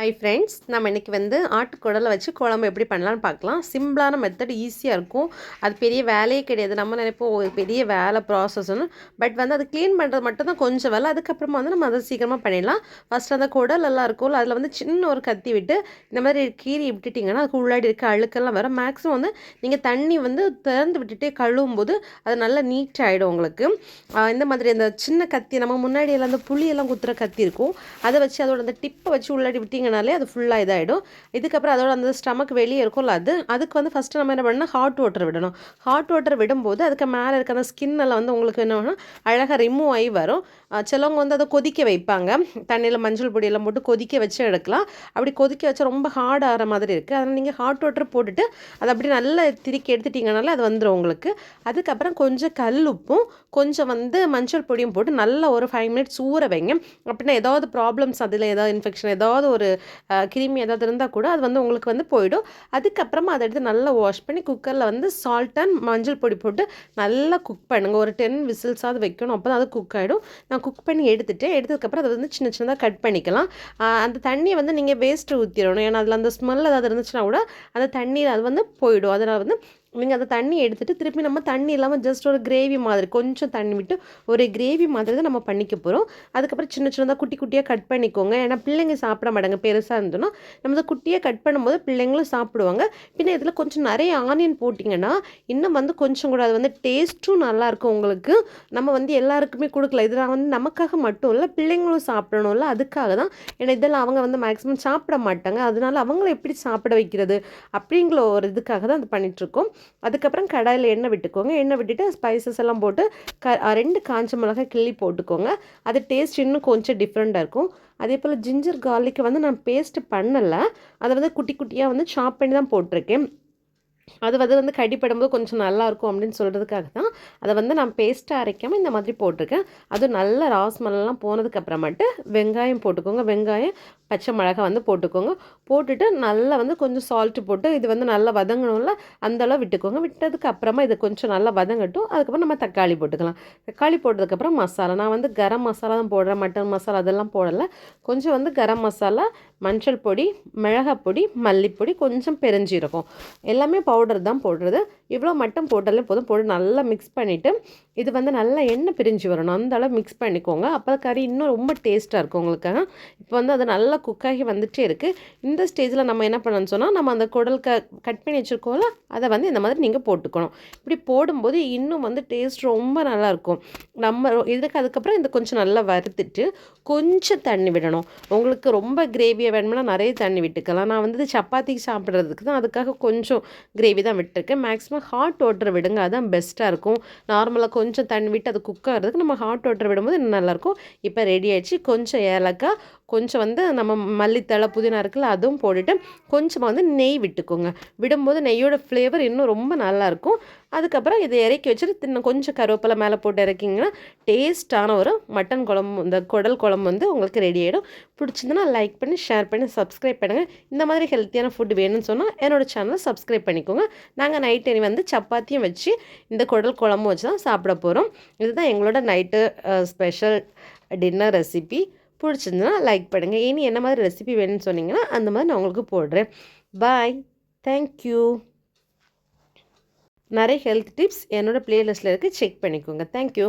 Hi friends நம்ம இன்றைக்கி வந்து ஆட்டுக்குடலை வச்சு குழம்பு எப்படி பண்ணலான்னு பார்க்கலாம். சிம்பிளான மெத்தட் ஈஸியாக இருக்கும். அது பெரிய வேலையே கிடையாது. நம்ம நினைப்போம் ஒரு பெரிய வேலை ப்ராசஸ்னு பட் வந்து அது க்ளீன் பண்ணுறது மட்டும் தான் கொஞ்சம் வேலை. அதுக்கப்புறமா வந்து நம்ம அதை சீக்கிரமாக பண்ணிடலாம். ஃபஸ்ட் அந்த குடல் எல்லாம் இருக்கும்ல அதில் வந்து சின்ன ஒரு கத்தி விட்டு இந்த மாதிரி கீறி விட்டுட்டிங்கன்னா அதுக்கு உள்ளாடி இருக்க அழுக்கெல்லாம் வரும். மேக்ஸிமம் வந்து நீங்கள் தண்ணி வந்து திறந்து விட்டுட்டே கழுவும் போது அது நல்லா நீட் ஆகிடும் உங்களுக்கு. இந்த மாதிரி அந்த சின்ன கத்தி நம்ம முன்னாடி எல்லாம் அந்த புளியெல்லாம் குத்துற கத்தி இருக்கும். அதை வச்சு அதோட அந்த டிப்பை வச்சு உள்ளாடி விட்டிங்கனாலே அது ஃபுல்லாக இதாகிடும் இதுக்கப்புறம் அதோட அந்த ஸ்டமக் வெளியே இருக்கும்ல அது அதுக்கு வந்து ஃபஸ்ட்டு நம்ம என்ன பண்ணால் ஹாட் வாட்டர் விடணும். ஹாட் வாட்டர் விடும்போது அதுக்கு மேலே இருக்க அந்த ஸ்கின் எல்லாம் வந்து உங்களுக்கு என்ன பண்ணணும் அழகாக ரிமூவ் ஆகி வரும். சிலவங்க வந்து அதை கொதிக்க வைப்பாங்க. தண்ணியில் மஞ்சள் பொடியெல்லாம் போட்டு கொதிக்க வச்சு எடுக்கலாம். அப்படி கொதிக்க வச்சா ரொம்ப ஹார்ட் ஆகிற மாதிரி இருக்குது அதனால் நீங்கள் ஹாட் வாட்டர் போட்டுட்டு அதை அப்படி நல்லா திருக்கி எடுத்துட்டிங்கனால அது வந்துடும் உங்களுக்கு. அதுக்கப்புறம் கொஞ்சம் கல் உப்பும் கொஞ்சம் வந்து மஞ்சள் பொடியும் போட்டு நல்லா ஒரு ஃபைவ் மினிட்ஸ் ஊற வைங்க. அப்படின்னா ஏதாவது ப்ராப்ளம்ஸ் அதில் ஏதாவது இன்ஃபெக்ஷன் ஏதாவது ஒரு கிருமி ஏதாவது இருந்தால் கூட அது வந்து உங்களுக்கு வந்து போயிடும். அதுக்கப்புறமா அதை எடுத்து நல்லா வாஷ் பண்ணி குக்கரில் வந்து சால்ட் அண்ட் மஞ்சள் பொடி போட்டு நல்லா குக் பண்ணுங்கள் ஒரு டென் விசில்ஸாவது வைக்கணும். அப்போ தான் அது குக் ஆகிடும் நான் குக் பண்ணி எடுத்துகிட்டேன் எடுத்ததுக்கப்புறம் அதை வந்து சின்ன சின்னதாக கட் பண்ணிக்கலாம். அந்த தண்ணியை வந்து நீங்கள் வேஸ்ட்டு ஊற்றிடணும் ஏன்னா அதில் அந்த ஸ்மெல் ஏதாவது இருந்துச்சுன்னா கூட அந்த தண்ணியில் அது வந்து போயிடும். அதனால் வந்து நீங்கள் அந்த தண்ணி எடுத்துகிட்டு திருப்பி நம்ம தண்ணி இல்லாமல் ஜஸ்ட் ஒரு கிரேவி மாதிரி கொஞ்சம் தண்ணி விட்டு ஒரு கிரேவி மாதிரி தான் நம்ம பண்ணிக்க போகிறோம் அதுக்கப்புறம் சின்ன சின்னதாக குட்டி குட்டியாக கட் பண்ணிக்கோங்க. ஏன்னா பிள்ளைங்க சாப்பிட மாட்டாங்க பெருசாக இருந்தோன்னா நம்ம அதை குட்டியாக கட் பண்ணும்போது பிள்ளைங்களும் சாப்பிடுவாங்க. பின்ன இதில் கொஞ்சம் நிறைய ஆனியன் போட்டிங்கன்னா இன்னும் வந்து கொஞ்சம் கூட அது வந்து டேஸ்ட்டும் நல்லாயிருக்கும் உங்களுக்கு. நம்ம வந்து எல்லாருக்குமே கொடுக்கல. இதெல்லாம் வந்து நமக்காக மட்டும் இல்லை பிள்ளைங்களும் சாப்பிடணும்ல அதுக்காக தான். ஏன்னா இதெல்லாம் அவங்க வந்து மேக்ஸிமம் சாப்பிட மாட்டாங்க. அதனால அவங்கள எப்படி சாப்பிட வைக்கிறது அப்படிங்கிற ஒரு இதுக்காக தான் அது பண்ணிகிட்ருக்கோம் அதுக்கப்புறம் கடாயில் எண்ணெய் விட்டுக்கோங்க. எண்ணெய் விட்டுட்டு ஸ்பைசஸ் எல்லாம் போட்டு க ரெண்டு காஞ்ச மிளகாய் கிள்ளி போட்டுக்கோங்க. அது டேஸ்ட் இன்னும் கொஞ்சம் டிஃப்ரெண்ட்டாக இருக்கும். அதே போல் ஜிஞ்சர் கார்லிக்கை வந்து நான் பேஸ்ட் பண்ணலை. அதை வந்து குட்டி குட்டியாக வந்து சாப் பண்ணி தான் போட்டிருக்கேன். அது வந்து வந்து கடிப்படும்போது கொஞ்சம் நல்லாயிருக்கும் அப்படின்னு சொல்கிறதுக்காக தான் அதை வந்து நான் பேஸ்ட்டாக அரைக்காமல் இந்த மாதிரி போட்டிருக்கேன். அதுவும் நல்ல ராஸ்மல்லாம் போனதுக்கப்புறமேட்டு வெங்காயம் போட்டுக்கோங்க. வெங்காயம் பச்சை மிளகாய் வந்து போட்டுக்கோங்க. போட்டுட்டு நல்லா வந்து கொஞ்சம் சால்ட்டு போட்டு இது வந்து நல்லா வதங்கணும்ல அந்த அளவு விட்டுக்கோங்க. விட்டதுக்கு அப்புறமா இது கொஞ்சம் நல்லா வதங்கட்டும். அதுக்கப்புறம் நம்ம தக்காளி போட்டுக்கலாம். தக்காளி போட்டதுக்கப்புறம் மசாலா. நான் வந்து கரம் மசாலா தான் போடுறேன். மட்டன் மசாலா அதெல்லாம் போடலை. கொஞ்சம் வந்து கரம் மசாலா மஞ்சள் பொடி மிளகாப்பொடி மல்லிப்பொடி கொஞ்சம் பெருஞ்சீரகம். எல்லாமே பவுடர் தான் போடுறது. இவ்வளோ மட்டும் போட்டாலே போதும். போட்டு நல்லா மிக்ஸ் பண்ணிவிட்டு இது வந்து நல்லா எண்ணெய் பிரிஞ்சு வரணும். அந்த அளவு மிக்ஸ் பண்ணிக்கோங்க. அப்போ கறி இன்னும் ரொம்ப டேஸ்ட்டாக இருக்கும் உங்களுக்காக. இப்போ வந்து அது நல்லா குக்காகி வந்துகிட்டே இருக்குது இருக்குது இந்த ஸ்டேஜில் நம்ம என்ன பண்ணணும்னு சொன்னால் நம்ம அந்த குடல் க கட் பண்ணி வச்சுருக்கோம்ல அதை வந்து இந்த மாதிரி நீங்கள் போட்டுக்கணும். இப்படி போடும்போது இன்னும் வந்து டேஸ்ட் ரொம்ப நல்லாயிருக்கும் நம்ம இதுக்கு அதுக்கப்புறம் இந்த கொஞ்சம் நல்லா வறுத்துட்டு கொஞ்சம் தண்ணி விடணும். உங்களுக்கு ரொம்ப கிரேவியாக வேணும்னா நிறைய தண்ணி விட்டுக்கலாம். நான் வந்து சப்பாத்திக்கு சாப்பிட்றதுக்கு தான் அதுக்காக கொஞ்சம் கிரேவி தான் விட்டுருக்கேன். மேக்ஸிமம் ஹாட் வாட்டர் விடுங்க அதுதான் பெஸ்ட்டாக இருக்கும். நார்மலாக கொஞ்சம் தண்ணி விட்டு அது குக் ஆகிறதுக்கு நம்ம ஹாட் வாட்டர் விடும்போது இன்னும் நல்லாயிருக்கும் இப்போ ரெடி ஆகிடுச்சு கொஞ்சம் ஏலக்காய் கொஞ்சம் வந்து நம்ம மல்லித்தழை புதினா இருக்குல்ல அதுவும் போட்டுட்டு கொஞ்சமாக வந்து நெய் விட்டுக்கோங்க. விடும்போது நெய்யோட ஃப்ளேவர் இன்னும் ரொம்ப நல்லாயிருக்கும். அதுக்கப்புறம் இதை இறக்கி வச்சுட்டு இன்னும் கொஞ்சம் கருவேப்பிலை மேலே போட்டு இறக்கிங்கன்னா டேஸ்ட்டான ஒரு மட்டன் குழம்பு இந்த குடல் குழம்பு வந்து உங்களுக்கு ரெடி ஆகிடும் பிடிச்சிருந்துன்னா லைக் பண்ணி ஷேர் பண்ணி சப்ஸ்கிரைப் பண்ணுங்கள் இந்த மாதிரி ஹெல்த்தியான ஃபுட் வேணும்னு சொன்னால் என்னோடய சேனலை சப்ஸ்கிரைப் பண்ணிக்கோங்க. நாங்கள் நைட் இனி வந்து சப்பாத்தியும் வச்சு இந்த குடல் குழம்பும் வச்சு தான் சாப்பிட போகிறோம் இதுதான் எங்களோட நைட்டு ஸ்பெஷல் டின்னர் ரெசிபி பிடிச்சிருந்ததுன்னா லைக் பண்ணுங்கள் இனி என்ன மாதிரி ரெசிபி வேணும்னு சொன்னீங்கன்னா அந்த மாதிரி நான் உங்களுக்கு போடுறேன். பாய் தேங்க்யூ நிறைய ஹெல்த் டிப்ஸ் என்னோடய ப்ளேலிஸ்ட்டில் இருக்குது செக் பண்ணிக்கோங்க. தேங்க்யூ